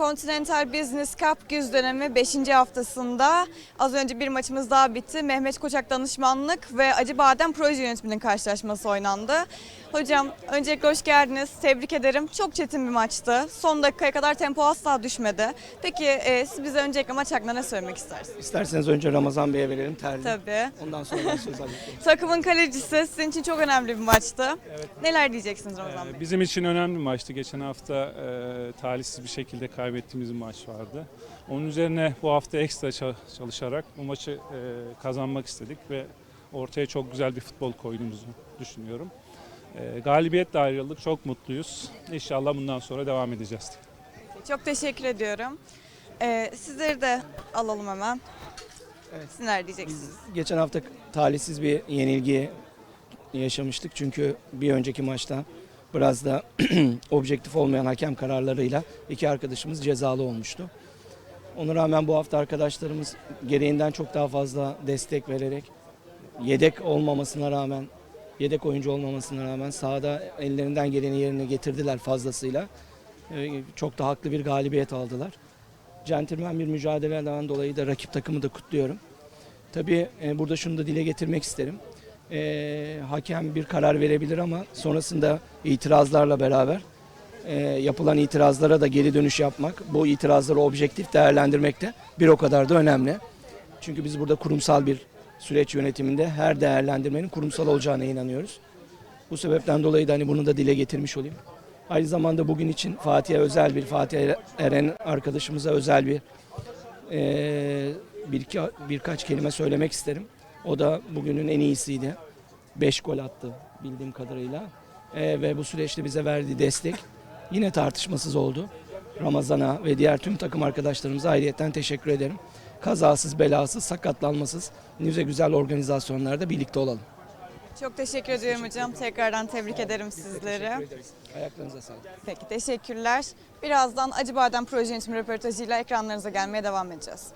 Continental Business Cup güz dönemi 5. haftasında az önce bir maçımız daha bitti. Mehmet Koçak Danışmanlık ve Acıbadem Proje Yönetimi'nin karşılaşması oynandı. Hocam öncelikle hoş geldiniz. Tebrik ederim. Çok çetin bir maçtı. Son dakikaya kadar tempo asla düşmedi. Peki e, siz bize öncelikle maç hakkında ne söylemek istersiniz? İsterseniz önce Ramazan Bey'e verelim terli. Tabii. Ondan sonra ben söz alayım. Takımın kalecisi sizin için çok önemli bir maçtı. Neler diyeceksiniz Ramazan Ee, Bey? Bizim için önemli bir maçtı. Geçen hafta e, talihsiz bir şekilde kaybettiğimiz bir maç vardı. Onun üzerine bu hafta ekstra ça- çalışarak bu maçı e, kazanmak istedik ve ortaya çok güzel bir futbol koyduğumuzu düşünüyorum. E, galibiyetle ayrıldık. Çok mutluyuz. İnşallah bundan sonra devam edeceğiz. Çok teşekkür ediyorum. E, sizleri de alalım hemen. Evet. Siz neler diyeceksiniz? Biz geçen hafta talihsiz bir yenilgi yaşamıştık. Çünkü bir önceki maçta biraz da objektif olmayan hakem kararlarıyla iki arkadaşımız cezalı olmuştu. Ona rağmen bu hafta arkadaşlarımız gereğinden çok daha fazla destek vererek yedek olmamasına rağmen yedek oyuncu olmamasına rağmen sahada ellerinden geleni yerine getirdiler fazlasıyla. Ee, Çok da haklı bir galibiyet aldılar. Centilmen bir mücadeleden dolayı da rakip takımı da kutluyorum. Tabii e, burada şunu da dile getirmek isterim. E, hakem bir karar verebilir ama sonrasında itirazlarla beraber e, yapılan itirazlara da geri dönüş yapmak, bu itirazları objektif değerlendirmek de bir o kadar da önemli. Çünkü biz burada kurumsal bir süreç yönetiminde her değerlendirmenin kurumsal olacağına inanıyoruz. Bu sebepten dolayı da hani bunu da dile getirmiş olayım. Aynı zamanda bugün için Fatih'e özel bir, Fatih Eren arkadaşımıza özel bir e, bir iki, birkaç kelime söylemek isterim. O da bugünün en iyisiydi. 5 gol attı bildiğim kadarıyla. E, ve bu süreçte bize verdiği destek yine tartışmasız oldu. Ramazan'a ve diğer tüm takım arkadaşlarımıza ayrıyetten teşekkür ederim. Kazasız, belasız, sakatlanmasız, nice güzel organizasyonlarda birlikte olalım. Çok teşekkür ediyorum hocam. Tekrardan tebrik ederim sizleri. Ayaklarınıza sağlık. Peki teşekkürler. Birazdan Acıbadem Proje Yönetimi röportajıyla ekranlarınıza gelmeye devam edeceğiz.